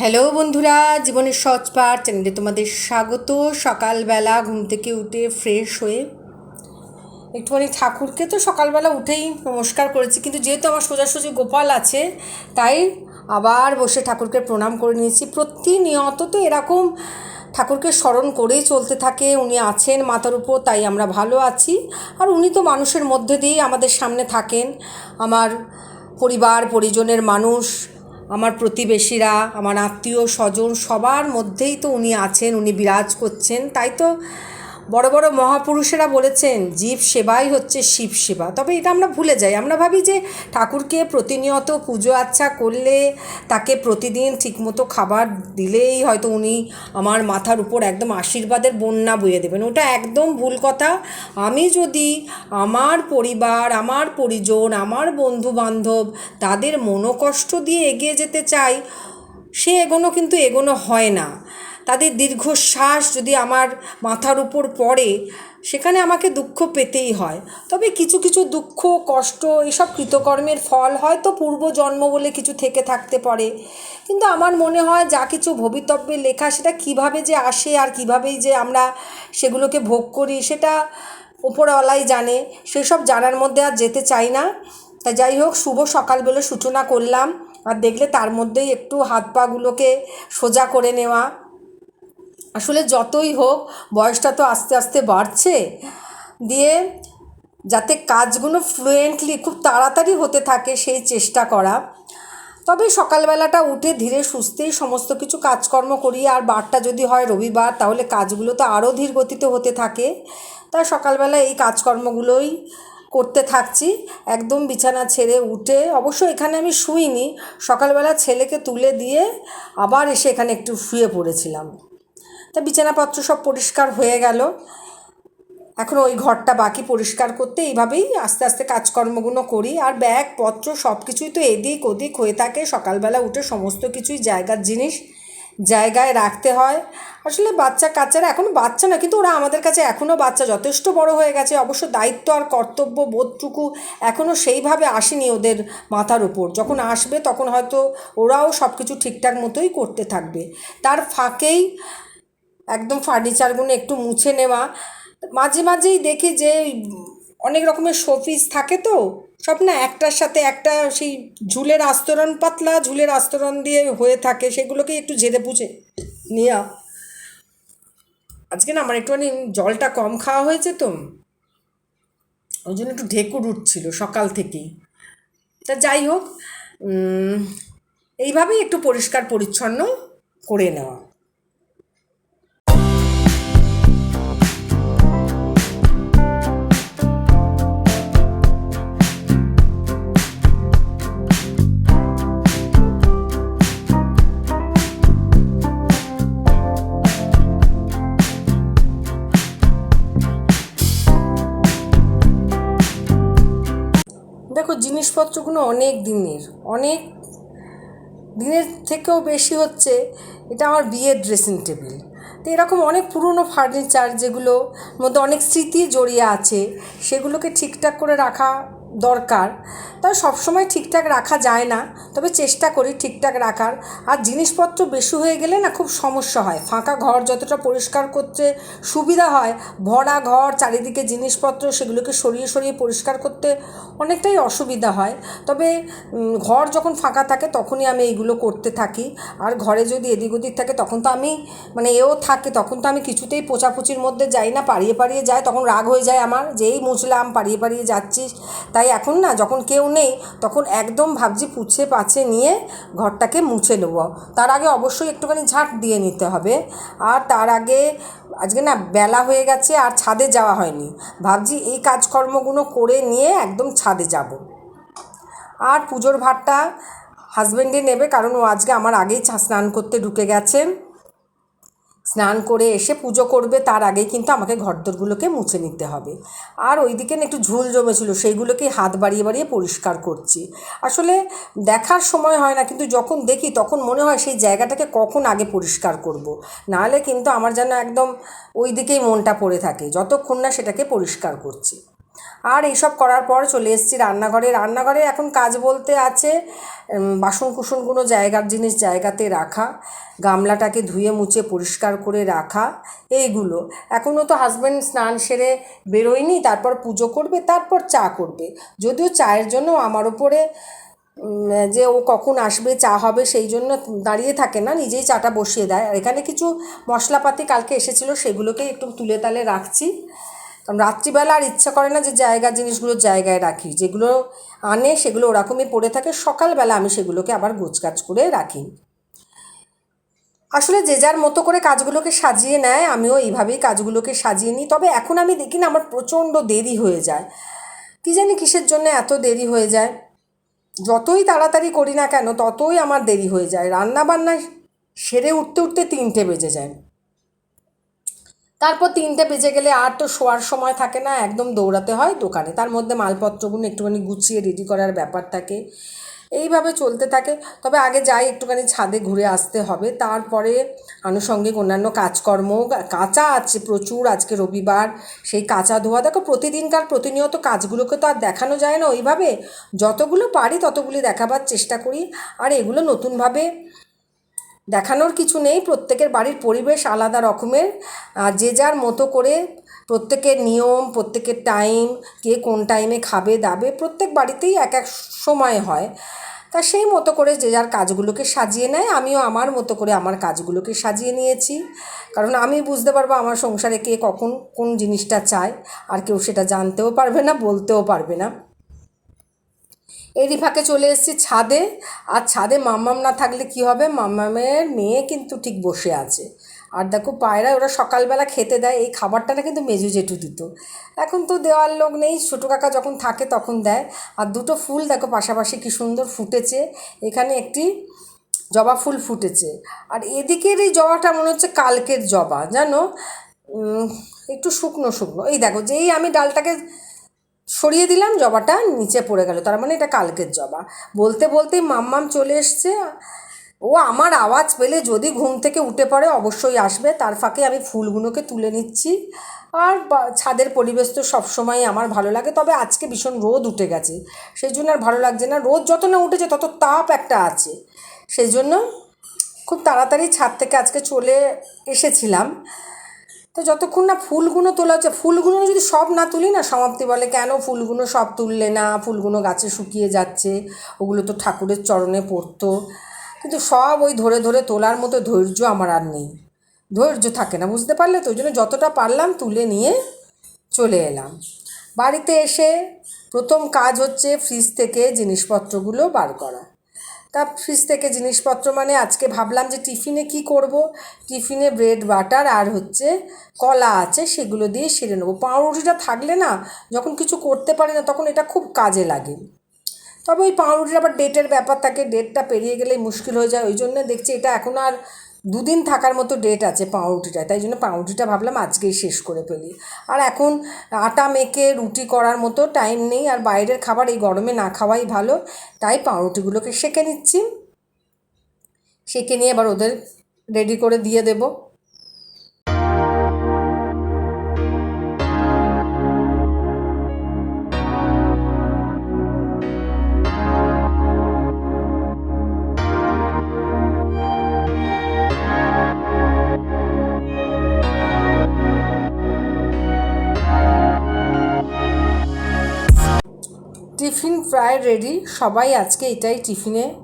Hello বন্ধুরা, জীবনের পাঠ চ্যানেলে তোমাদের স্বাগত। সকালবেলা ঘুম থেকে উঠে ফ্রেশ হয়ে একটুখানি ঠাকুরকে তো সকালবেলা উঠেই নমস্কার করেছি, কিন্তু যেহেতু আমার সোজাসুজি গোপাল আছে, তাই আবার বসে ঠাকুরকে প্রণাম করে নিয়েছি। প্রতিনিয়ত তো এরকম ঠাকুরকে স্মরণ করেই চলতে থাকে, উনি আছেন মাথার উপর, তাই আমরা ভালো আছি। আর উনি তো মানুষের মধ্যে দিয়েই আমাদের সামনে থাকেন। আমার পরিবার, পরিজনের মানুষ আমার প্রতিবেশীরা, আমার আত্মীয় স্বজন সবার মধ্যেই তো উনি আছেন, উনি বিরাজ করছেন, তাই তো বড় বড় মহাপুরুষেরা বলেছেন, জীব সেবাই হচ্ছে শিব সেবা। তবে এটা আমরা ভুলে যাই। আমরা ভাবি যে ঠাকুরকে প্রতিনিয়ত পুজো আচ্ছা করলে তাকে প্রতিদিন ঠিকমতো খাবার দিলেই হয়তো উনি আমার মাথার উপর একদম আশীর্বাদের বন্যা বইয়ে দেবেন। ওটা একদম ভুল কথা। আমি যদি আমার পরিবার, আমার পরিজন, আমার বন্ধু বান্ধব তাদের মনোকষ্ট দিয়ে এগিয়ে যেতে চাই, সে এগোনো কিন্তু এগোনো হয় না। তাদের দীর্ঘশ্বাস যদি আমার মাথার উপর পড়ে, সেখানে আমাকে দুঃখ পেতেই হয়। তবে কিছু কিছু দুঃখ, কষ্ট এসব কৃতকর্মের ফল। হয়তো পূর্বজন্ম বলে কিছু থেকে থাকতে পারে। কিন্তু আমার মনে হয় যা কিছু ভবিতব্যে লেখা, সেটা কীভাবে যে আসে আর কিভাবেই যে আমরা সেগুলোকে ভোগ করি, সেটা ওপরওয়ালাই জানে। সেসব জানার মধ্যে আর যেতে চাই না। তা যাই হোক, শুভ সকালবেলা সূচনা করলাম। আর দেখলে তার মধ্যেই একটু হাত পাগুলোকে সোজা করে নেওয়া। আসলে যতই হোক, বয়সটা তো আস্তে আস্তে বাড়ছে, দিয়ে যাতে কাজগুলো ফ্লুয়েন্টলি খুব তাড়াতাড়ি হতে থাকে সেই চেষ্টা করা। তবে সকালবেলাটা উঠে ধীরে সুস্থেই সমস্ত কিছু কাজকর্ম করি, আর বারটা যদি হয় রবিবার, তাহলে কাজগুলো তো আরও ধীর গতিতে হতে থাকে। তাই সকালবেলা এই কাজকর্মগুলোই করতে থাকছি। একদম বিছানা ছেড়ে উঠে, অবশ্য এখানে আমি শুইনি, সকালবেলা ছেলেকে তুলে দিয়ে আবার এসে এখানে একটু শুয়ে পড়েছিলাম। তা বিছানাপত্র সব পরিষ্কার হয়ে গেল। এখন ওই ঘরটা বাকি পরিষ্কার করতে এইভাবেই আস্তে আস্তে কাজকর্মগুলো করি। আর ব্যাগ, পত্র সব কিছুই তো এদিক ওদিক হয়ে থাকে। সকালবেলা উঠে সমস্ত কিছুই জায়গার জিনিস জায়গায় রাখতে হয়। আসলে বাচ্চা কাচ্চারা এখনও বাচ্চা না, কিন্তু ওরা আমাদের কাছে এখনও বাচ্চা যথেষ্ট বড় হয়ে গেছে। অবশ্য দায়িত্ব আর কর্তব্য বোধটুকু এখনও সেইভাবে আসেনি ওদের মাথার উপর। যখন আসবে তখন হয়তো ওরাও সব কিছু ঠিকঠাক মতোই করতে থাকবে। তার ফাঁকেই একদম ফার্নিচারগুলো একটু মুছে নেওয়া। মাঝে মাঝেই দেখি যে অনেক রকমের শোপিস থাকে তো। সব না একটার সাথে একটা সেই ঝুলের আস্তরণ পাতলা, ঝুলের আস্তরণ দিয়ে হয়ে থাকে, সেগুলোকে একটু ঝেড়ে পুছে নেওয়া আজকে না আমার একটুখানি জলটা কম খাওয়া হয়েছে তো। ওই জন্য একটু ঢেকুর উঠছিল সকাল থেকেই। তা যাই হোক এইভাবেই একটু পরিষ্কার পরিচ্ছন্ন করে নেওয়া। অনেক দিনের অনেক দিনের থেকেও বেশি হচ্ছে এটা আমার বিয়ের ড্রেসিং টেবিল তো এরকম অনেক পুরনো ফার্নিচার যেগুলো মধ্যে অনেক স্মৃতি জড়িয়ে আছে, সেগুলোকে ঠিকঠাক করে রাখা দরকার। তবে সবসময় ঠিকঠাক রাখা যায় না। তবে চেষ্টা করি ঠিকঠাক রাখার। আর জিনিসপত্র বেশি হয়ে গেলে না খুব সমস্যা হয়। ফাঁকা ঘর যতটা পরিষ্কার করতে সুবিধা হয়, ভরা ঘর, চারিদিকে জিনিসপত্র, সেগুলোকে সরিয়ে সরিয়ে পরিষ্কার করতে অনেকটাই অসুবিধা হয়। তবে ঘর যখন ফাঁকা থাকে তখনই আমি এইগুলো করতে থাকি। আর ঘরে যদি এদিক ওদিক থাকে তখন তো আমি মানে এও থাকে, তখন তো আমি কিছুতেই পোচাপুচির মধ্যে যাই না। পাড়িয়ে পাড়িয়ে যায়, তখন রাগ হয়ে যায় আমার যেই মুছলাম, পাড়িয়ে পাড়িয়ে যাচ্ছিস। তাই এখন না যখন কেউ নেই, তখন একদম ভাবছি পুছে পাছে নিয়ে ঘরটাকে মুছে নেব। তার আগে অবশ্যই একটুখানি ঝাঁট দিয়ে নিতে হবে। আর তার আগে আজকে না বেলা হয়ে গেছে, আর ছাদে যাওয়া হয়নি। ভাবছি এই কাজকর্মগুলো করে নিয়ে একদম ছাদে যাব। আর পুজোর ভাতটা হাজব্যান্ডে নেবে, কারণ ও আজকে আমার আগেই স্নান করতে ঢুকে গেছে। স্নান করে এসে পুজো করবে, তার আগেই কিন্তু আমাকে ঘরদোরগুলোকে মুছে নিতে হবে। আর ওইদিকে না একটু ঝুল জমেছিল, সেইগুলোকে হাত বাড়িয়ে বাড়িয়ে পরিষ্কার করছি। আসলে দেখার সময় হয় না, কিন্তু যখন দেখি তখন মনে হয় সেই জায়গাটাকে কখন আগে পরিষ্কার করব। নাহলে কিন্তু আমার যেন একদম ওই দিকেই মনটা পড়ে থাকে, যতক্ষণ না সেটাকে পরিষ্কার করছি। আর এইসব করার পর চলে এসেছি রান্নাঘরে। রান্নাঘরে এখন কাজ বলতে আছে বাসন কুসনগুলো জায়গার জিনিস জায়গাতে রাখা, গামলাটাকে ধুয়ে মুছে পরিষ্কার করে রাখা, এইগুলো। এখনও তো হাজব্যান্ড স্নান সেরে বেরোয়নি, তারপর পুজো করবে, তারপর চা করবে। যদিও চায়ের জন্য আমার ওপরে যে ও কখন আসবে, চা হবে, সেই জন্য দাঁড়িয়ে থাকে না, নিজেই চাটা বসিয়ে দেয়। আর এখানে কিছু মশলাপাতি কালকে এসেছিল, সেগুলোকে একটু তুলে তালে রাখছি। কারণ রাত্রিবেলা আর ইচ্ছা করে না যে জায়গা জিনিসগুলো জায়গায় রাখি। যেগুলো আনে, সেগুলো ওরকমই পড়ে থাকে। সকালবেলা আমি সেগুলোকে আবার গোছগাছ করে রাখি। আসলে যে যার মতো করে কাজগুলোকে সাজিয়ে নেয়, আমিও এইভাবেই কাজগুলোকে সাজিয়ে নিই। তবে এখন আমি দেখি না, আমার প্রচণ্ড দেরি হয়ে যায়। কী জানি কিসের জন্য এত দেরি হয়ে যায়। যতই তাড়াতাড়ি করি না কেন, ততই আমার দেরি হয়ে যায়। রান্না বান্না সেরে উঠতে উঠতে তিনটে বেজে যায়। তারপর তিনটে বেজে গেলে আর তো শোয়ার সময় থাকে না, একদম দৌড়াতে হয় দোকানে। তার মধ্যে মালপত্রগুলো একটুখানি গুছিয়ে রেডি করার ব্যাপার থাকে। এইভাবে চলতে থাকে। তবে আগে যাই, একটুখানি ছাদে ঘুরে আসতে হবে। তারপরে আনুষঙ্গিক অন্যান্য কাজকর্ম, কাঁচা আছে প্রচুর আজকে রবিবার, সেই কাঁচা ধোয়া। দেখো, প্রতিদিনকার প্রতিনিয়ত কাজগুলোকে তো আর দেখানো যায় না ওইভাবে। যতগুলো পারি ততগুলি দেখাবার চেষ্টা করি। আর এগুলো নতুনভাবে দেখানোর কিছু নেই, প্রত্যেকের বাড়ির পরিবেশ আলাদা রকমের। যে যার মতো করে প্রত্যেকের নিয়ম, প্রত্যেকের টাইম কে কোন টাইমে খাবে, দাবে, প্রত্যেক বাড়িতেই এক এক সময় হয়। তা সেই মতো করে যে যার কাজগুলোকে সাজিয়ে নেয়, আমিও আমার মতো করে আমার কাজগুলোকে সাজিয়ে নিয়েছি। কারণ আমি বুঝতে পারব আমার সংসারে কে কখন কোন জিনিসটা চায়, আর কেউ সেটা জানতেও পারবে না, বলতেও পারবে না। এরই ফাঁকে চলে এসেছি ছাদে। আর ছাদে মাম্মাম না থাকলে কি হবে? মাম্মামের মেয়ে কিন্তু ঠিক বসে আছে। আর দেখো পায়রা, ওরা সকালবেলা খেতে দেয়। এই খাবারটা না কিন্তু মেজু জেঠু দিত। এখন তো দেওয়ার লোক নেই। ছোটো কাকা যখন থাকে তখন দেয়। আর দুটো ফুল দেখো পাশাপাশি কি সুন্দর ফুটেছে। এখানে একটি জবা ফুল ফুটেছে। আর এদিকের এই জবাটা মনে হচ্ছে কালকের জবা। জানো? একটু শুকনো শুকনো। এই দেখো, যেই আমি ডালটাকে সরিয়ে দিলাম, জবাটা নিচে পড়ে গেল। তার মানে এটা কালকের জবা। বলতে বলতেই মাম্মাম চলে এসছে। ও আমার আওয়াজ পেলে যদি ঘুম থেকে উঠে পড়ে অবশ্যই আসবে। তার ফাঁকে আমি ফুলগুলোকে তুলে নিচ্ছি। আর ছাদের পরিবেশ তো সবসময় আমার ভালো লাগে। তবে আজকে ভীষণ রোদ উঠে গেছে। সেই জন্য আর ভালো লাগছে না। রোদ যত না উঠেছে, তত তাপ একটা আছে। সেই জন্য খুব তাড়াতাড়ি ছাদ থেকে আজকে চলে এসেছিলাম। তো যতক্ষণ না ফুলগুলো তোলা হচ্ছে ফুলগুলো যদি সব না তুলি না, সমাপ্তি বলে, কেন ফুলগুলো সব তুললে না? ফুলগুলো গাছে শুকিয়ে যাচ্ছে, ওগুলো তো ঠাকুরের চরণে পড়তো। কিন্তু সব ওই ধরে ধরে তোলার মতো ধৈর্য আমার আর নেই। ধৈর্য থাকে না, বুঝতে পারলে তো? ওই জন্য যতটা পারলাম তুলে নিয়ে চলে এলাম। বাড়িতে এসে প্রথম কাজ হচ্ছে ফ্রিজ থেকে জিনিসপত্রগুলো বার করা। তা ফ্রিজ থেকে জিনিসপত্র মানে আজকে ভাবলাম যে টিফিনে কি করব? টিফিনে ব্রেড বাটার আর হচ্ছে কলা আছে, সেগুলো দিয়ে সেরে নেব। পাউরুটিটা থাকলে না যখন কিছু করতে পারে না তখন এটা খুব কাজে লাগে। তবে ওই পাউরুটির আবার ডেটের ব্যাপার থাকে ডেটটা পেরিয়ে গেলেই মুশকিল হয়ে যায়। ওই জন্য দেখছি এটা এখন আর দুদিন থাকার মতো ডেট আছে পাউরুটিটা তাই জন্য পাউরুটিটা ভাবলাম আজকেই শেষ করে ফেলি। আর এখন আটা মেখে রুটি করার মতো টাইম নেই, আর বাইরের খাবার এই গরমে না খাওয়াই ভালো, তাই পাউরুটিগুলোকে সেঁকে নিচ্ছি। সেঁকে নিয়ে আবার ওদের রেডি করে দিয়ে দেবো। প্রায় রেডি সবাই আজকে এটাই টিফিনে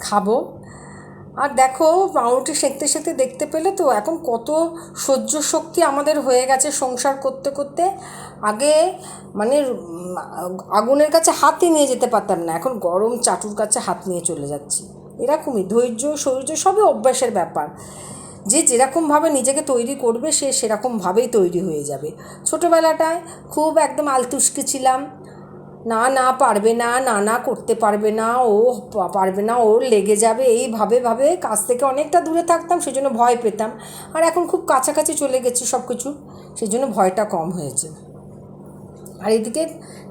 খাব। আর দেখো, পাউরুটি সেঁকতে সেঁকতে দেখতে পেলে তো এখন কত সহ্য শক্তি আমাদের হয়ে গেছে সংসার করতে করতে। আগে মানে আগুনের কাছে হাতই নিয়ে যেতে পারতাম না। এখন গরম চাটুর কাছে হাত নিয়ে চলে যাচ্ছি। এরকমই ধৈর্য শৌর্য সবই অভ্যাসের ব্যাপার। যে যেরকমভাবে নিজেকে তৈরি করবে, সে সেরকমভাবেই তৈরি হয়ে যাবে। ছোটোবেলাটায় খুব একদম আলতুস্কি ছিলাম। না না পারবে না না না করতে পারবে না, ও পারবে না, ওর লেগে যাবে এইভাবে ভাবে কাজ থেকে অনেকটা দূরে থাকতাম, সেজন্য ভয় পেতাম। আর এখন খুব কাছাকাছি চলে গেছি সব কিছু সেজন্য ভয়টা কম হয়েছে। আর এদিকে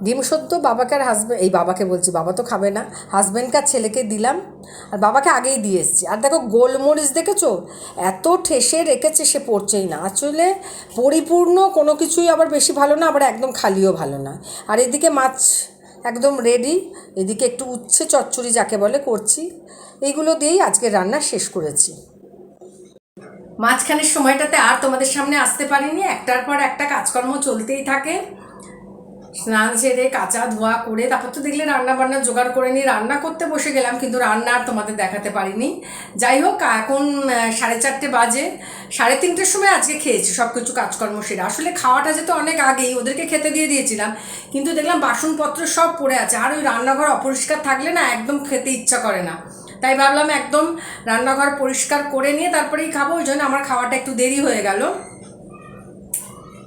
ডিম সদ্য বাবাকে আর হাজব্যান্ড এই বাবাকে বলছি, বাবা তো খাবে না। হাজব্যান্ডকে আর ছেলেকে দিলাম। আর বাবাকে আগেই দিয়ে এসেছি। আর দেখো, গোলমরিচ দেখেছ? এত ঠেসে রেখেছে সে পড়ছেই না। আসলে পরিপূর্ণ কোনো কিছুই আবার বেশি ভালো না, আবার একদম খালিও ভালো না। আর এদিকে মাছ একদম রেডি এদিকে একটু উচ্ছে চচ্চড়ি যাকে বলে করছি। এইগুলো দিয়েই আজকে রান্না শেষ করেছি। মাঝখানের সময়টাতে আর তোমাদের সামনে আসতে পারিনি। একটার পর একটা কাজকর্ম চলতেই থাকে। স্নান সেরে কাঁচা ধোয়া করে তারপর তো দেখলে রান্না বান্না জোগাড় করে নিয়ে রান্না করতে বসে গেলাম, কিন্তু রান্না আর তোমাদের দেখাতে পারিনি। যাই হোক এখন সাড়ে চারটে বাজে, সাড়ে তিনটের সময় আজকে খেয়েছি সব কিছু কাজকর্ম সেরে। আসলে খাওয়াটা যেত অনেক আগেই, ওদেরকে খেতে দিয়ে দিয়েছিলাম, কিন্তু দেখলাম বাসনপত্র সব পড়ে আছে, আর ওই রান্নাঘর অপরিষ্কার থাকলে না একদম খেতে ইচ্ছা করে না। তাই ভাবলাম একদম রান্নাঘর পরিষ্কার করে নিয়ে তারপরেই খাব, ওই জন্য আমার খাওয়াটা একটু দেরি হয়ে গেল।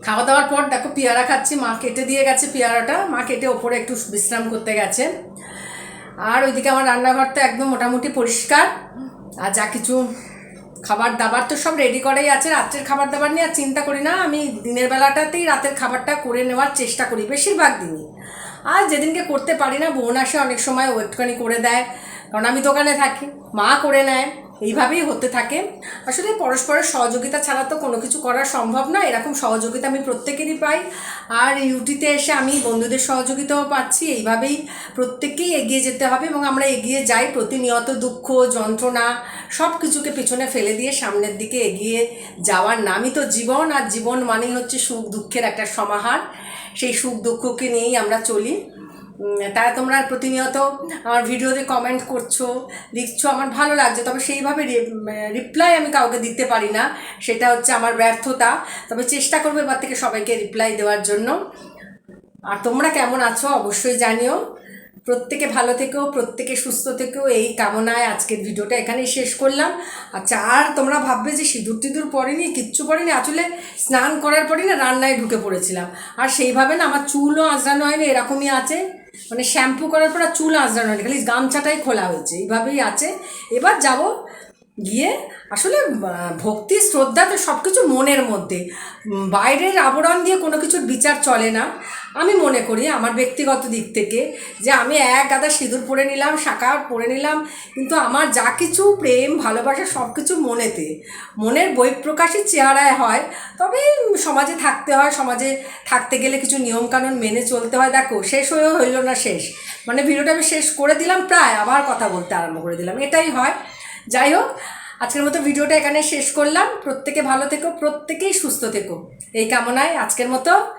খাওয়া দাওয়ার পর দেখো পেয়ারা খাচ্ছি, মা কেটে দিয়ে গেছে পেয়ারাটা। মা কেটে ওপরে একটু বিশ্রাম করতে গেছে। আর ওইদিকে আমার রান্নাঘরটা একদম মোটামুটি পরিষ্কার। আর যা কিছু খাবার দাবার তো সব রেডি করাই আছে। রাত্রের খাবার দাবার নিয়ে আর চিন্তা করি না। আমি দিনের বেলাটাতেই রাতের খাবারটা করে নেওয়ার চেষ্টা করি, বেশিরভাগ দিনই। আর যেদিনকে করতে পারি না, বোন আসে অনেক সময় একটুখানি করে দেয়। কারণ আমি দোকানে থাকি, মা করে নেয়। এইভাবেই হতে থাকে। আসলে পরস্পরের সহযোগিতা ছাড়া তো কোনো কিছু করা সম্ভব না এরকম সহযোগিতা আমি প্রত্যেকেরই পাই। আর ইউটিতে এসে আমি বন্ধুদের সহযোগিতাও পাচ্ছি। এইভাবেই প্রত্যেককেই এগিয়ে যেতে হবে এবং আমরা এগিয়ে যাই। প্রতিনিয়ত দুঃখ, যন্ত্রণা সব কিছুকে পেছনে ফেলে দিয়ে সামনের দিকে এগিয়ে যাওয়ার নামই তো জীবন। আর জীবন মানেই হচ্ছে সুখ দুঃখের একটা সমাহার। সেই সুখ দুঃখকে নিয়েই আমরা চলি। তারা তোমরা প্রতিনিয়ত আমার ভিডিওতে কমেন্ট করছ, লিখছো, আমার ভালো লাগছে। তবে সেইভাবে রিপ্লাই আমি কাউকে দিতে পারি না, সেটা হচ্ছে আমার ব্যর্থতা। তবে চেষ্টা করব এবার থেকে সবাইকে রিপ্লাই দেওয়ার জন্য। আর তোমরা কেমন আছো অবশ্যই জানিও। প্রত্যেকে ভালো থেকেও প্রত্যেকে সুস্থ থেকেও এই কামনায় আজকের ভিডিওটা এখানেই শেষ করলাম। আচ্ছা আর তোমরা ভাববে যে সিঁদুর টিঁদুর পড়েনি কিচ্ছু পড়েনি আসলে স্নান করার পরই না রান্নায় ঢুকে পড়েছিলাম। আর সেইভাবে না আমার চুলও আঁচড়ানো হয়নি, এরকমই আছে। মানে শ্যাম্পু করার পর চুল আঁচড়ানো খালি গামছাটাই খোলা হয়েছে এইভাবেই আছে। এবার যাব গিয়ে আসলে ভক্তি, শ্রদ্ধা তো সব কিছু মনের মধ্যে। বাইরের আবরণ দিয়ে কোনো কিছুর বিচার চলে না। আমি মনে করি আমার ব্যক্তিগত দিক থেকে যে আমি এক গাদা সিঁদুর পরে নিলাম, শাঁখা পরে নিলাম, কিন্তু আমার যা কিছু প্রেম, ভালোবাসা সব কিছু মনেতে। মনের বহিঃপ্রকাশই চেহারায় হয়, তবে সমাজে থাকতে হয়, সমাজে থাকতে গেলে কিছু নিয়মকানুন মেনে চলতে হয়। দেখো, শেষ হয়েও হইল না শেষ। মানে ভিডিওটা আমি শেষ করে দিলাম প্রায়, আবার কথা বলতে আরম্ভ করে দিলাম। এটাই হয়। যাই হোক, আজকের মতো ভিডিওটা এখানে শেষ করলাম। প্রত্যেকে ভালো থেকো, প্রত্যেকেই সুস্থ থেকো। এই কামনায় আজকের মতো।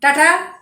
টাটা।